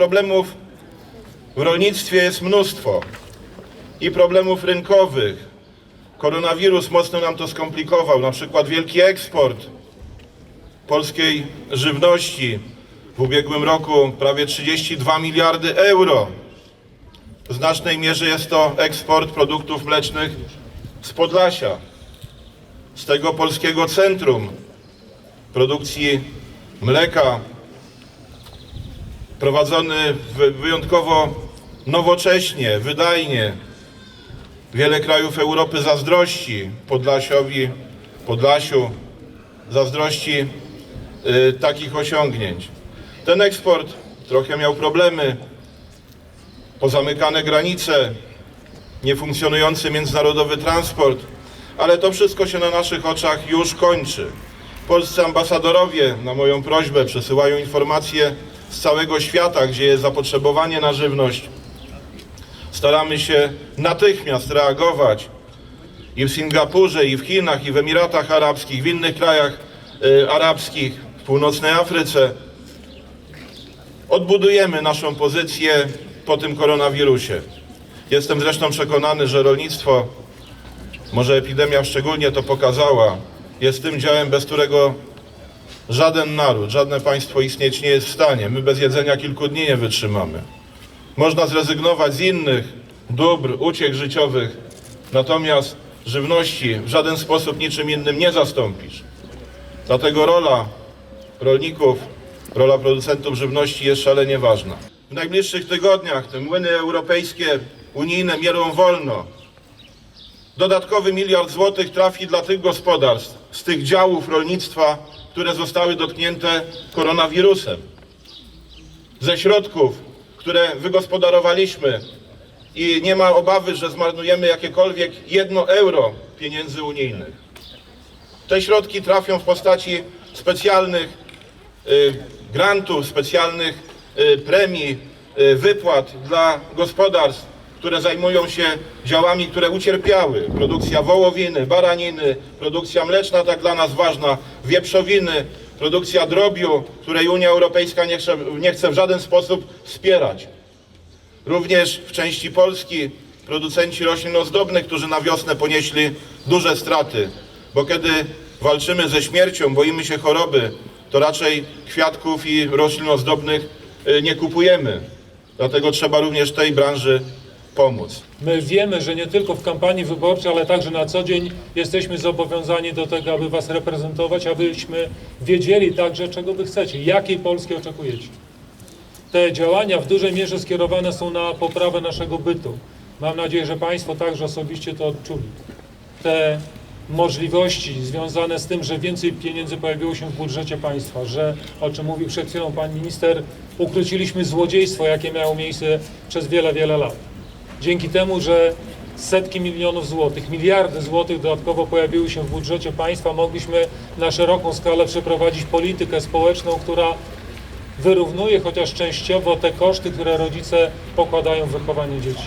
problemów w rolnictwie jest mnóstwo i problemów rynkowych. Koronawirus mocno nam to skomplikował, na przykład wielki eksport polskiej żywności. W ubiegłym roku prawie 32 miliardy euro. W znacznej mierze jest to eksport produktów mlecznych z Podlasia, z tego polskiego centrum produkcji mleka, prowadzony wy- wyjątkowo nowocześnie, wydajnie. Wiele krajów Europy zazdrości Podlasiowi, Podlasiu, zazdrości y, takich osiągnięć. Ten eksport trochę miał problemy, pozamykane granice, niefunkcjonujący międzynarodowy transport, ale to wszystko się na naszych oczach już kończy. Polscy ambasadorowie na moją prośbę przesyłają informacje z całego świata, gdzie jest zapotrzebowanie na żywność. Staramy się natychmiast reagować i w Singapurze, i w Chinach, i w Emiratach Arabskich, w innych krajach y, arabskich, w północnej Afryce. Odbudujemy naszą pozycję po tym koronawirusie. Jestem zresztą przekonany, że rolnictwo, może epidemia szczególnie to pokazała, jest tym działem, bez którego żaden naród, żadne państwo istnieć nie jest w stanie. My bez jedzenia kilku dni nie wytrzymamy. Można zrezygnować z innych dóbr, uciech życiowych, natomiast żywności w żaden sposób niczym innym nie zastąpisz. Dlatego rola rolników, rola producentów żywności jest szalenie ważna. W najbliższych tygodniach te młyny europejskie, unijne mierą wolno. Dodatkowy miliard złotych trafi dla tych gospodarstw z tych działów rolnictwa, które zostały dotknięte koronawirusem. Ze środków, które wygospodarowaliśmy i nie ma obawy, że zmarnujemy jakiekolwiek jedno euro pieniędzy unijnych. Te środki trafią w postaci specjalnych y, grantów, specjalnych y, premii, y, wypłat dla gospodarstw, które zajmują się działami, które ucierpiały. Produkcja wołowiny, baraniny, produkcja mleczna, tak dla nas ważna, wieprzowiny, produkcja drobiu, której Unia Europejska nie chce, nie chce w żaden sposób wspierać. Również w części Polski producenci roślin ozdobnych, którzy na wiosnę ponieśli duże straty, bo kiedy walczymy ze śmiercią, boimy się choroby, to raczej kwiatków i roślin ozdobnych y, nie kupujemy. Dlatego trzeba również tej branży pomóc. My wiemy, że nie tylko w kampanii wyborczej, ale także na co dzień jesteśmy zobowiązani do tego, aby Was reprezentować, abyśmy wiedzieli także, czego Wy chcecie, jakiej Polski oczekujecie. Te działania w dużej mierze skierowane są na poprawę naszego bytu. Mam nadzieję, że Państwo także osobiście to odczuli. Te możliwości związane z tym, że więcej pieniędzy pojawiło się w budżecie państwa, że, o czym mówił przed chwilą Pan Minister, ukróciliśmy złodziejstwo, jakie miało miejsce przez wiele, wiele lat. Dzięki temu, że setki milionów złotych, miliardy złotych dodatkowo pojawiły się w budżecie państwa, mogliśmy na szeroką skalę przeprowadzić politykę społeczną, która wyrównuje chociaż częściowo te koszty, które rodzice pokładają w wychowanie dzieci.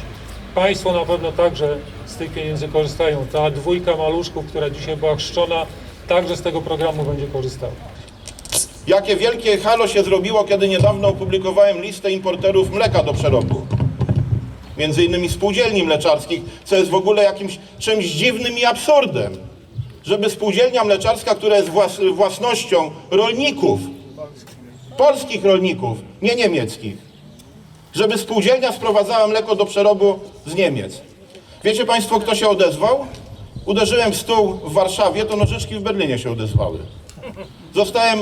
Państwo na pewno także z tych pieniędzy korzystają. Ta dwójka maluszków, która dzisiaj była chrzczona, także z tego programu będzie korzystała. Jakie wielkie halo się zrobiło, kiedy niedawno opublikowałem listę importerów mleka do przerobu. Między innymi spółdzielni mleczarskich, co jest w ogóle jakimś czymś dziwnym i absurdem. Żeby spółdzielnia mleczarska, która jest włas własnością rolników, polskich rolników, nie niemieckich, żeby spółdzielnia sprowadzała mleko do przerobu z Niemiec. Wiecie Państwo, kto się odezwał? Uderzyłem w stół w Warszawie, to nożyczki w Berlinie się odezwały. Zostałem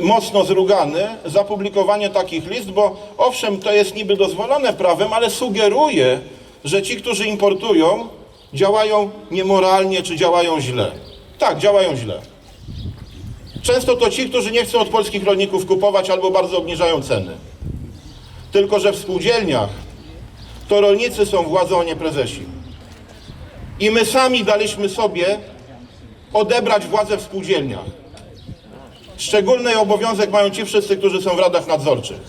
mocno zrugany za publikowanie takich list, bo owszem, to jest niby dozwolone prawem, ale sugeruje, że ci, którzy importują, działają niemoralnie czy działają źle. Tak, działają źle. Często to ci, którzy nie chcą od polskich rolników kupować albo bardzo obniżają ceny. Tylko, że w spółdzielniach to rolnicy są władzą, a nie prezesi. I my sami daliśmy sobie odebrać władzę w spółdzielniach. Szczególny obowiązek mają ci wszyscy, którzy są w radach nadzorczych.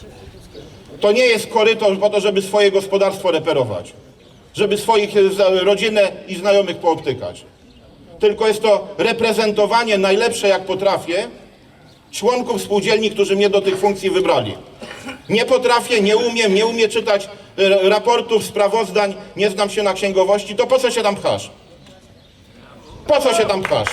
To nie jest korytarz po to, żeby swoje gospodarstwo reperować, żeby swoich e, rodzinę i znajomych poobtykać. Tylko jest to reprezentowanie najlepsze jak potrafię członków spółdzielni, którzy mnie do tych funkcji wybrali. Nie potrafię, nie umiem, nie umiem czytać e, raportów, sprawozdań, nie znam się na księgowości, to po co się tam pchasz? Po co się tam pchasz?